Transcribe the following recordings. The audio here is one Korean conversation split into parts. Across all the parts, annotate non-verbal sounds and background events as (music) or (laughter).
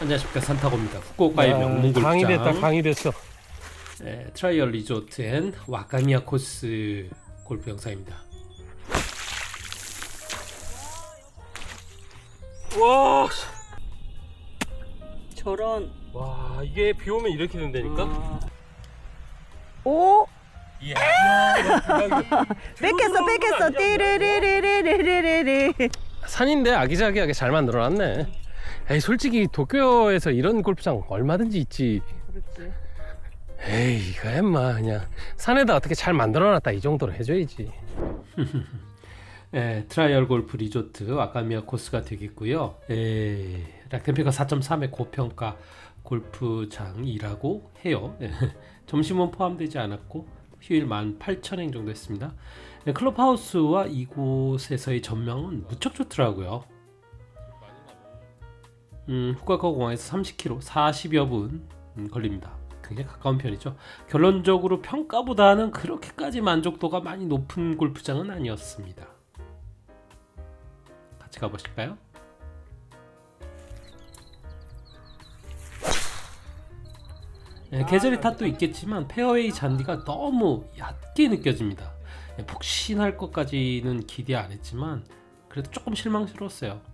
안녕하십니까. 산타고입니다. 후쿠오카의 야, 명문 강의 됐다 골프장 강의 됐어. 네, 트라이얼 리조트 앤 와카미야 코스 골프 영상입니다. 와, 저런. 와 이게 비 오면 이렇게 된다니까? 아. 오? 이야 (laughs) 뺏겼어 뺏겼어. 띠르르르르르르르. 산인데 아기자기하게 잘 만들어놨네 에이 솔직히 도쿄에서 이런 골프장 얼마든지 있지 그렇지 에이 이거 엠마 그냥 산에다 어떻게 잘 만들어놨다 이 정도로 해줘야지 네, (laughs) 트라이얼 골프 리조트 와카미야 코스가 되겠고요. 에, 락템피가 4.3의 고평가 골프장이라고 해요. 예, (laughs) 점심은 포함되지 않았고 휴일 18,000행 정도 했습니다. 네, 클럽하우스와 이곳에서의 전망은 무척 좋더라고요. 음, 후쿠오카 공항에서 30km, 40여 분 음, 걸립니다. 굉장히 가까운 편이죠. 결론적으로 평가보다는 그렇게까지 만족도가 많이 높은 골프장은 아니었습니다. 같이 가보실까요? 네, 계절의 탓도 있겠지만 페어웨이 잔디가 너무 얕게 느껴집니다. 네, 폭신할 것까지는 기대 안 했지만 그래도 조금 실망스러웠어요.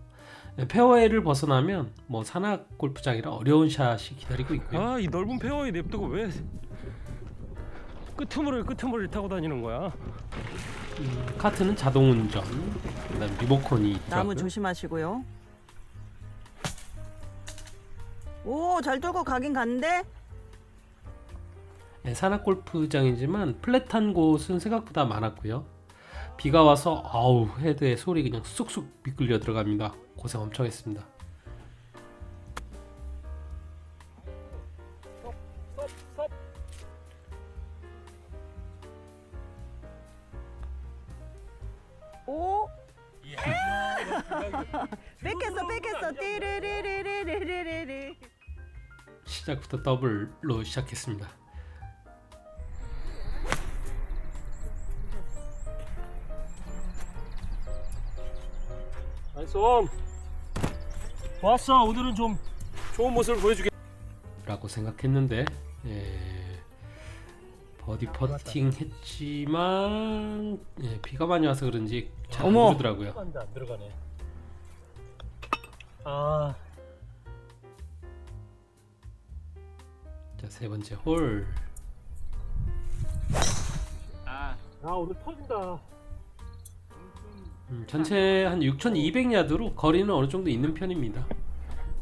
네, 페어웨이를 벗어나면 뭐 산악 골프장이라 어려운 샷이 기다리고 있고요. 아 이 넓은 페어웨이 냅두고 왜 끄트머리를 끄트머리를 타고 다니는 거야 음, 카트는 자동 운전, 그다음 리모컨이 나무 있더라고요. 조심하시고요 오잘 돌고 가긴 갔는데 네, 산악 골프장이지만 플랫한 곳은 생각보다 많았고요. 비가 와서 아우 헤드에 소리 그냥 쑥쑥 미끌려 들어갑니다. 고생 엄청 했습니다. 오 (laughs) 뺏겼어 뺏겼어 띠르르르르르르르 시작부터 더블로 시작했습니다. 나이스 원 왔어 오늘은 좀 좋은 모습을 보여주게 라고 생각했는데 예, 버디 퍼팅 했지만 예, 비가 많이 와서 그런지 잘안 어머. 오르더라고요. 안 들어가네 아 자세 번째 홀 아, 오늘 터진다. 음, 전체 한 6,200야드로 거리는 어느 정도 있는 편입니다.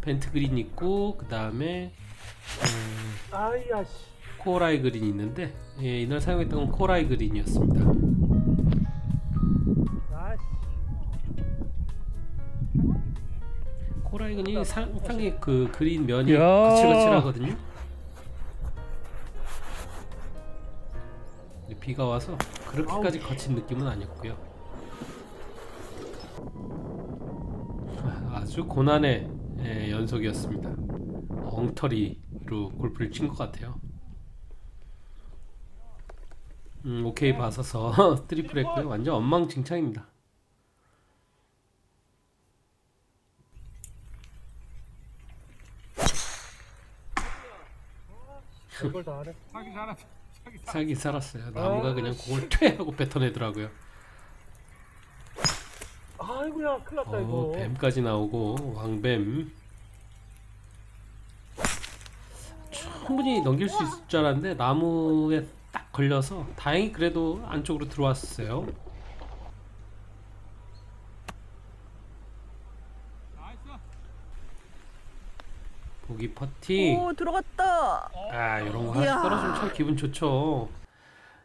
벤트 그린 있고 그 다음에 아이야 씨. 코라이 그린이 있는데 예, 이날 사용했던 건 코라이 그린이었습니다. 아, 코라이 그린이 상당히 그 그린 면이 야. 거칠거칠하거든요. 근데 비가 와서 그렇게까지 거친 느낌은 아니었고요. 아주 고난의 예, 연속이었습니다. 엉터리로 골프를 친 것 같아요. 음, 오케이 봐서서 (laughs) 트리플 했고요. 완전 엉망진창입니다. 하네. 살긴 살았어요. 나무가 그냥 공을 퇴하고 뱉어내더라고요. 아이고야, 큰일 났다 어, 이거. 뱀까지 나오고 왕뱀. 충분히 넘길 수 있을 줄 알았는데 나무에 딱 걸려서 다행히 그래도 안쪽으로 들어왔어요. 보기 퍼팅. 오 들어갔다 아 이런 거 하나씩. 떨어지면 참 기분 좋죠.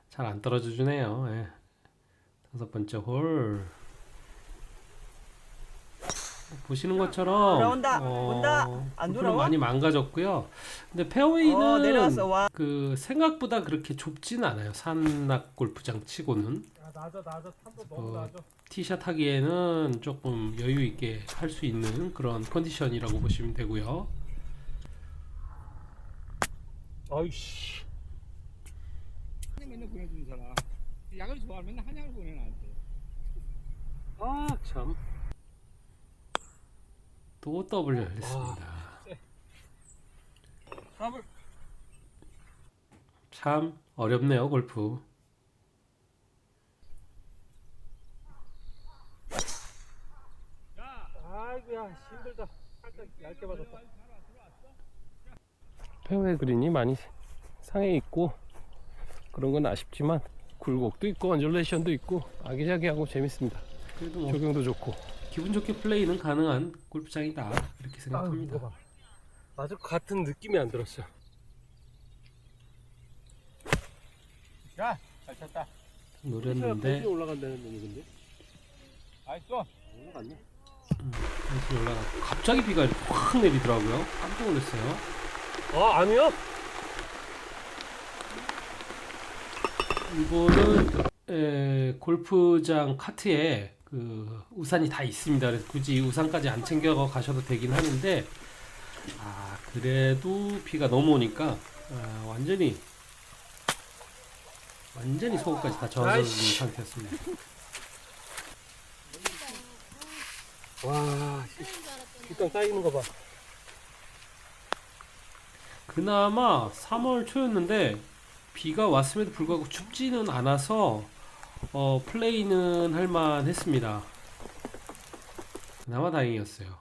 잘 안 떨어져 주네요. 예. 다섯 번째 홀. 보시는 것처럼 돌아온다. 온다. 안 골프는 돌아와? 많이 망가졌고요. 근데 페어웨이는 어 내려왔어 와 그 생각보다 그렇게 좁진 않아요. 산낙 골프장 치고는 야, 낮아, 낮아. 탐도 너무 낮아. 티샷 하기에는 조금 여유 있게 할 수 있는 그런 컨디션이라고 보시면 되고요. 아이씨. 맨날 보내주는 사람 약을 좋아하면 맨날 한약을 보내 나한테 아, 참. 또 더블 열렸습니다. 더블. 참 어렵네요 골프. 아이고야 힘들다. 살짝 얇게 맞았다. 페어웨이 그린이 많이 상해 있고 그런 건 아쉽지만 굴곡도 있고 언듈레이션도 있고 아기자기하고 재밌습니다. 그래도 뭐 조경도 좋고. 기분 좋게 플레이는 가능한 골프장이다 이렇게 생각합니다. 봐. 아주 같은 느낌이 안 들었어. 자, 잘 쳤다. 노렸는데 올라간다는 얘기인데. 나이스. 올라갔네. 다시 올라가. 갑자기 비가 확 내리더라고요. 깜짝 놀랐어요. 아 아니요. 이거는 에, 골프장 카트에 그 우산이 다 있습니다. 그래서 굳이 우산까지 안 챙겨 가셔도 되긴 하는데 아 그래도 비가 너무 오니까 아, 완전히 완전히 속옷까지 다 젖은. 상태였습니다. 와, 일단 쌓이는 거 봐. 그나마 3월 초였는데 비가 왔음에도 불구하고 춥지는 않아서 어, 플레이는 할만했습니다. 그나마 다행이었어요.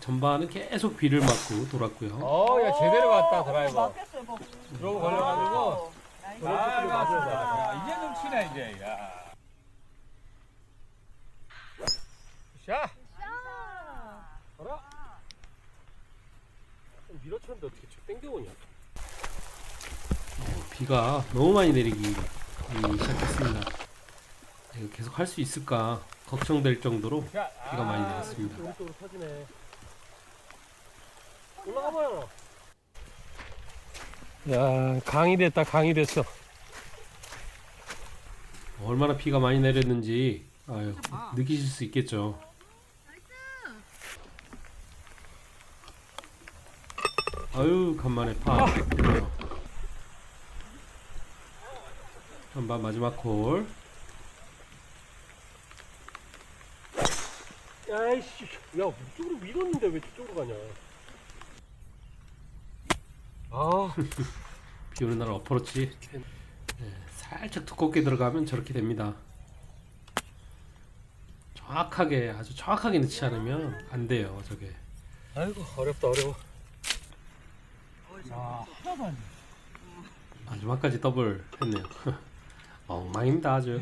전반은 계속 비를 맞고 돌았고요. 어, 야 제대로 갔다 드라이버. 맞겠어요, 뭐. 드로브 걸려가지고. 아, 맞아, 맞아. 맞아. 야, 이제 좀 치네 이제. 야. 샷. 가라. 좀 밀어쳤는데 어떻게 쭉 땡겨오냐? 비가 너무 많이 내리기 시작했습니다. 계속 할 수 있을까 걱정될 정도로 자, 비가 많이 내렸습니다. 올라가봐요. 야, 강이 됐다, 강이 됐어. 얼마나 비가 많이 내렸는지 아유, 느끼실 수 있겠죠. 아유 간만에 파. 한번 마지막 콜. 야이씨, 야, 이쪽으로 밀었는데 왜 저쪽으로 가냐? 아, (laughs) 비 오는 날 어프로치. 네, 살짝 두껍게 들어가면 저렇게 됩니다. 정확하게 아주 정확하게 넣지 않으면 안 돼요 저게. 아이고 어렵다 어려워. 야, 하나도 안 돼. 마지막까지 더블 했네요. (laughs) 엉망입니다 아주.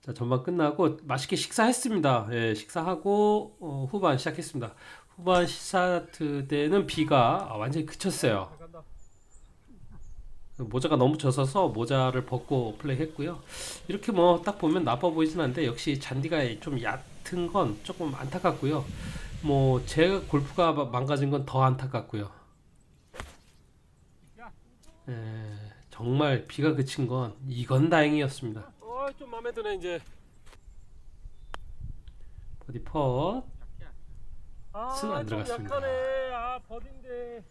자 전반 끝나고 맛있게 식사했습니다. 예, 식사하고 어, 후반 시작했습니다. 후반 스타트 때는 비가 완전히 그쳤어요. 모자가 너무 젖어서 모자를 벗고 플레이했고요. 이렇게 뭐 딱 보면 나빠 보이진 않는데 역시 잔디가 좀 얕은 건 조금 안타깝고요. 뭐 제 골프가 망가진 건 더 안타깝고요. 에, 정말 비가 그친 건 이건 다행이었습니다. 어, 좀 마음에 드네 이제. 버디 펫 아, 스는 안좀 들어갔습니다. 약하네. 아, 버딘데.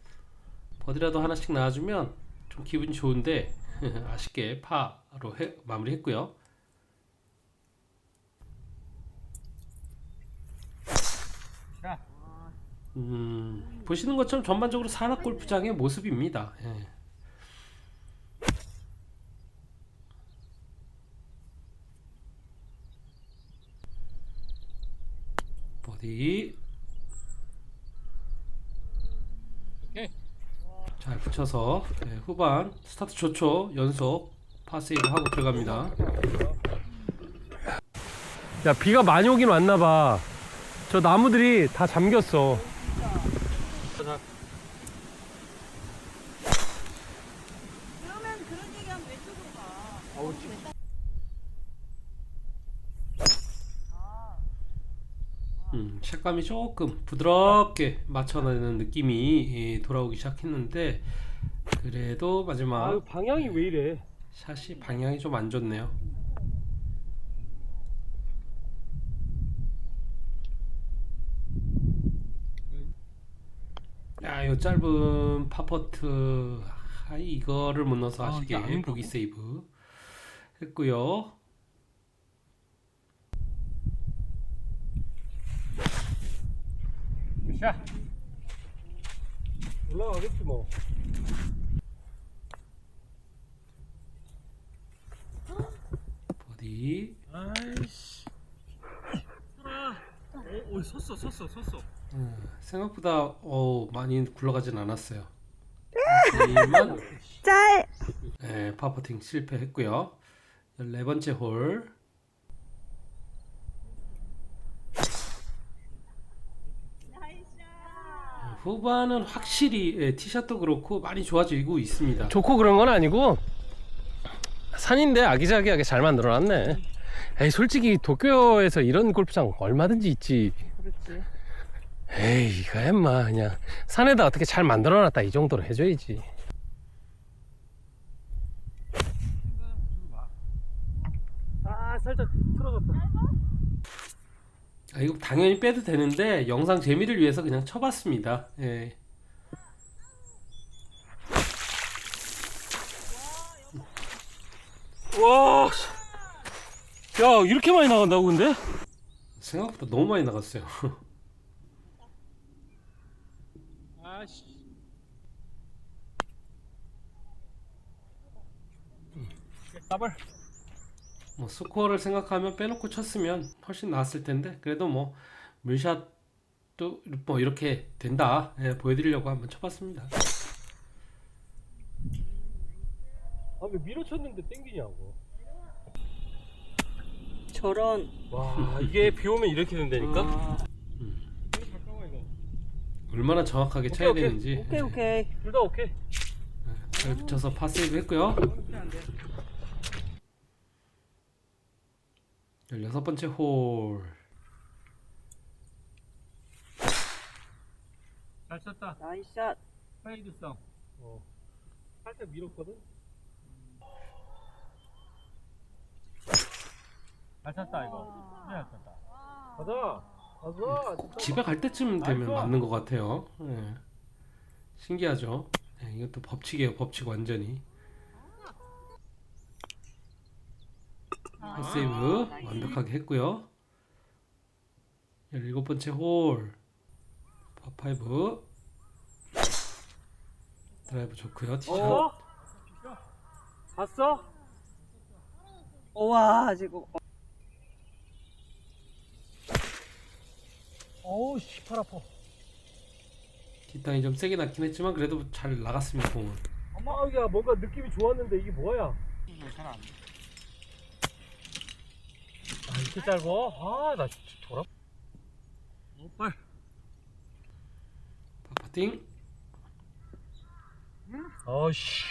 버디라도 하나씩 나와주면 좀 기분이 좋은데 (laughs) 아쉽게 파로 해- 마무리했고요. 자. 음, 보시는 것처럼 전반적으로 산악 골프장의 모습입니다. 예. 버디 오케이. 잘 붙여서 예, 후반 스타트 좋죠 연속 파세이브 하고 들어갑니다. 야, 비가 많이 오긴 왔나 봐. 저 나무들이 다 잠겼어. 그러면 그런 얘기하면 왼쪽으로 가. 음, 색감이 조금 부드럽게 맞춰내는 느낌이 예, 돌아오기 시작했는데 그래도 마지막 아유, 방향이 왜 이래? 샷이 방향이 좀 안 좋네요. 야, 이 짧은 파퍼트 아, 이거를 못 넣어서 아, 아쉽게 보기 세이브 했고요. 자 올라가겠지 뭐 버디. 아이씨 오, 오 섰어 섰어 섰어 음, 생각보다 어, 많이 굴러가진 않았어요. 하지만 (laughs) 짤! 네, 파퍼팅 실패했고요. 14번째 홀. 후반은 확실히 예, 티샷도 그렇고 많이 좋아지고 있습니다. 좋고 그런 건 아니고 산인데 아기자기하게 잘 만들어놨네. 에이 솔직히 도쿄에서 이런 골프장 얼마든지 있지. 그렇지. 에이 이거 엠마. 그냥 산에다 어떻게 잘 만들어놨다 이 정도로 해줘야지. 아 살짝 틀어졌다 아, 이거 당연히 빼도 되는데 영상 재미를 위해서 그냥 쳐봤습니다. 예. 와, 씨. 야 이렇게 많이 나간다고 근데? 생각보다 너무 많이 나갔어요. (laughs) 아씨. 더블. 뭐 스코어를 생각하면 빼놓고 쳤으면 훨씬 나았을 텐데 그래도 뭐 물샷도 뭐 이렇게 된다 예, 보여드리려고 한번 쳐봤습니다. 아 왜 밀어쳤는데 땡기냐고. 저런. 와 이게 비 오면 이렇게 된다니까? 아, 이거. 얼마나 정확하게 쳐야 오케이, 되는지 오케이, 오케이. 둘 다 오케이. 잘 붙여서 파세이브 했고요. 안 돼. 16번째 홀 잘 쳤다. 나이스 샷. 페이드성. 어. 살짝 밀었거든. 잘 쳤다 이거. 잘 쳤다. 가자. 가자. 집에 갈 때쯤 되면 나이스. 맞는 것 같아요. 예. 신기하죠. 예, 이것도 법칙이에요. 법칙 완전히. 파세이브 완벽하게 했고요. 17번째 홀 파5 드라이브 좋고요. 티샷 어? 봤어? 우와, 지금. 어우 씨, 팔 아파. 뒷땅이 좀 세게 났긴 했지만 그래도 잘 나갔습니다. 공은. 엄마, 야, 뭔가 느낌이 좋았는데 이게 뭐야? 잘안 돼. 아, 이렇게 짧아? 아, 나 진짜 돌아. 어, 빨. 파파팅 아씨.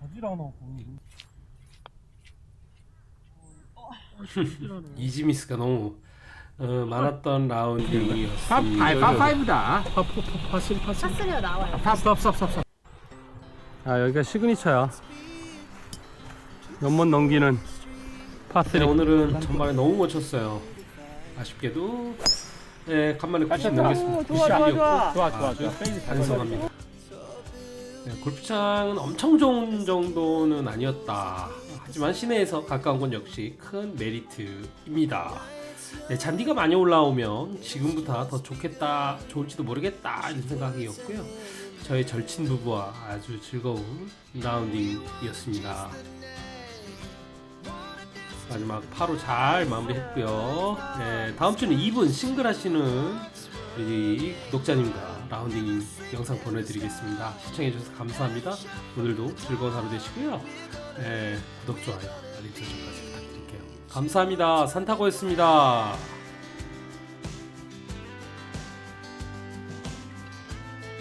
가질 않아, 공이. 이지 미스가 너무 어, 많았던 라운딩이었습니다. 파파이브다. 파슬, 파슬. 파스리가 나와요. 팝팝 팝 팝. 아, 여기가 시그니처야. 연못 넘기는 네, 파슬이. 오늘은 전반에 너무 못 쳤어요. 아쉽게도 네, 간만에 90 넘겼습니다. 오, 좋아, 좋아, 좋아. 좋아 좋아 좋아. 반성합니다. 네, 골프장은 엄청 좋은 정도는 아니었다. 하지만 시내에서 가까운 건 역시 큰 메리트입니다. 네, 잔디가 많이 올라오면 지금보다 더 좋겠다, 좋을지도 모르겠다 이런 생각이었고요. 저의 절친 부부와 아주 즐거운 라운딩이었습니다. 마지막 파로 잘 마무리했고요. 네, 다음 주는 2분 싱글 하시는 우리 구독자님과 라운딩 영상 보내드리겠습니다. 시청해주셔서 감사합니다. 오늘도 즐거운 하루 되시고요. 네, 구독, 좋아요, 알림 설정까지 부탁드릴게요. 감사합니다. 산타고였습니다.